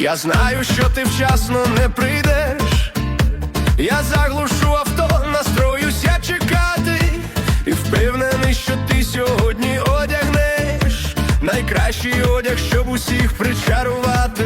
Я знаю, що ти вчасно не прийдеш. Я заглушу авто, настроюся чекати, і впевнений, що ти сьогодні одягнеш найкращий одяг, щоб усіх причарувати.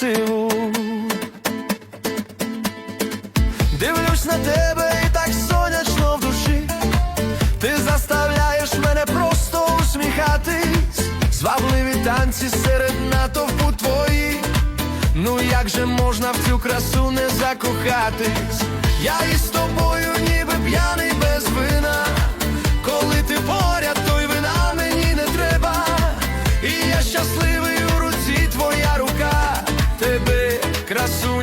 Красиву. Дивлюсь на тебе і так сонячно в душі. Ти заставляєш мене просто усміхатись, звабливі танці серед натовпу твої. Ну як же можна в цю красу не закохатись? Я із llegas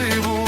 c'est vous.